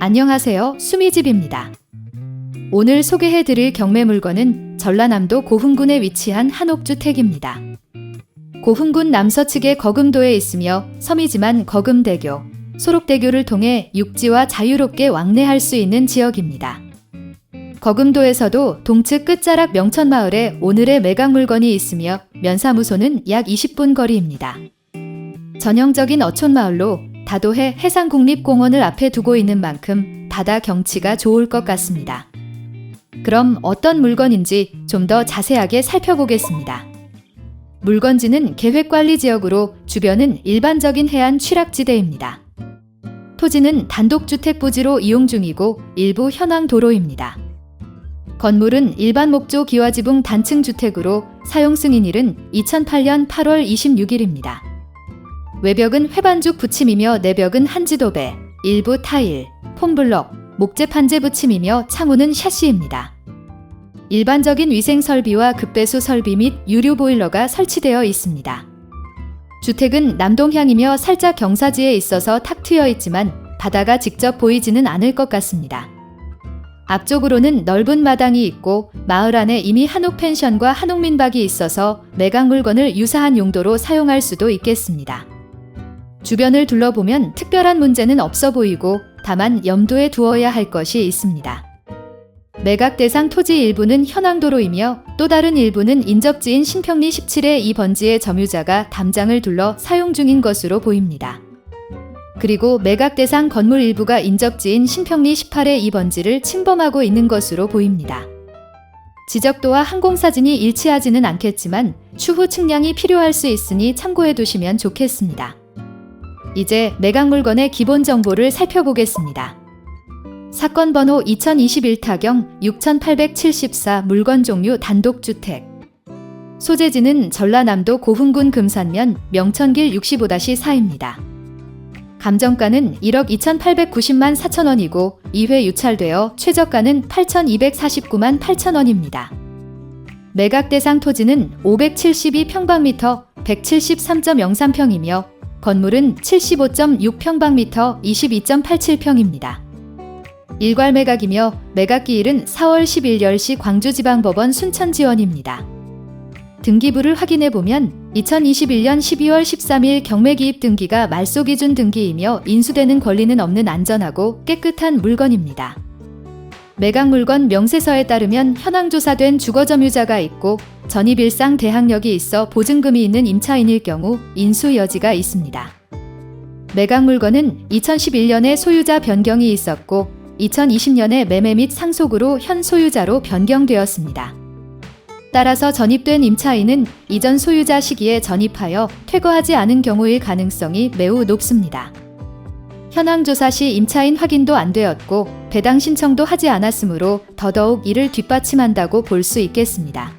안녕하세요. 수미집입니다. 오늘 소개해드릴 경매 물건은 전라남도 고흥군에 위치한 한옥주택입니다. 고흥군 남서측의 거금도에 있으며 섬이지만 거금대교, 소록대교를 통해 육지와 자유롭게 왕래할 수 있는 지역입니다. 거금도에서도 동측 끝자락 명천마을에 오늘의 매각 물건이 있으며 면사무소는 약 20분 거리입니다. 전형적인 어촌마을로 다도해 해상국립공원을 앞에 두고 있는 만큼 바다 경치가 좋을 것 같습니다. 그럼 어떤 물건인지 좀 더 자세하게 살펴보겠습니다. 물건지는 계획관리지역으로 주변은 일반적인 해안 취락지대입니다. 토지는 단독주택 부지로 이용 중이고 일부 현황 도로입니다. 건물은 일반 목조 기와지붕 단층 주택으로 사용 승인일은 2008년 8월 26일입니다. 외벽은 회반죽 붙임이며 내벽은 한지도배, 일부 타일, 폼블럭, 목재 판재 붙임이며 창호는 샤시입니다. 일반적인 위생 설비와 급배수 설비 및 유류 보일러가 설치되어 있습니다. 주택은 남동향이며 살짝 경사지에 있어서 탁 트여 있지만 바다가 직접 보이지는 않을 것 같습니다. 앞쪽으로는 넓은 마당이 있고 마을 안에 이미 한옥 펜션과 한옥 민박이 있어서 매각 물건을 유사한 용도로 사용할 수도 있겠습니다. 주변을 둘러보면 특별한 문제는 없어 보이고 다만 염두에 두어야 할 것이 있습니다. 매각 대상 토지 일부는 현황도로이며 또 다른 일부는 인접지인 신평리 17의 이 번지의 점유자가 담장을 둘러 사용 중인 것으로 보입니다. 그리고 매각 대상 건물 일부가 인접지인 신평리 18의 이 번지를 침범하고 있는 것으로 보입니다. 지적도와 항공사진이 일치하지는 않겠지만 추후 측량이 필요할 수 있으니 참고해 두시면 좋겠습니다. 이제 매각 물건의 기본 정보를 살펴보겠습니다. 사건 번호 2021 타경 6874 물건 종류 단독주택. 소재지는 전라남도 고흥군 금산면 명천길 65-4입니다. 감정가는 1억 2,890만 4천 원이고 2회 유찰되어 최저가는 8,249만 8천 원입니다. 매각 대상 토지는 572평방미터 173.03평이며 건물은 75.6평방미터 22.87평입니다. 일괄 매각이며 매각 기일은 4월 10일 10시 광주지방법원 순천지원입니다. 등기부를 확인해 보면 2021년 12월 13일 경매기입 등기가 말소 기준 등기이며 인수되는 권리는 없는 안전하고 깨끗한 물건입니다. 매각 물건 명세서에 따르면 현황 조사된 주거 점유자가 있고 전입일상 대항력이 있어 보증금이 있는 임차인일 경우 인수 여지가 있습니다. 매각 물건은 2011년에 소유자 변경이 있었고 2020년에 매매 및 상속으로 현 소유자로 변경되었습니다. 따라서 전입된 임차인은 이전 소유자 시기에 전입하여 퇴거하지 않은 경우일 가능성이 매우 높습니다. 현황 조사 시 임차인 확인도 안 되었고 배당 신청도 하지 않았으므로 더더욱 이를 뒷받침한다고 볼 수 있겠습니다.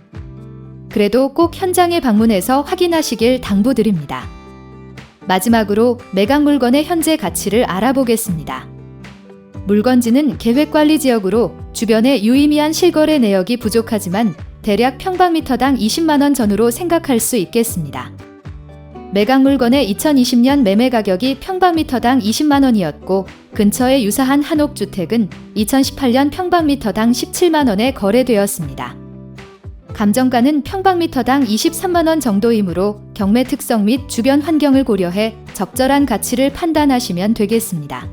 그래도 꼭 현장에 방문해서 확인하시길 당부드립니다. 마지막으로 매각 물건의 현재 가치를 알아보겠습니다. 물건지는 계획관리 지역으로 주변에 유의미한 실거래 내역이 부족하지만 대략 평방미터당 20만원 전후로 생각할 수 있겠습니다. 매각 물건의 2020년 매매 가격이 평방미터당 20만 원이었고 근처에 유사한 한옥 주택은 2018년 평방미터당 17만 원에 거래되었습니다. 감정가는 평방미터당 23만 원 정도이므로 경매 특성 및 주변 환경을 고려해 적절한 가치를 판단하시면 되겠습니다.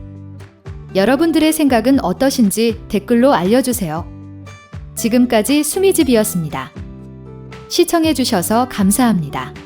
여러분들의 생각은 어떠신지 댓글로 알려주세요. 지금까지 수미집이었습니다. 시청해주셔서 감사합니다.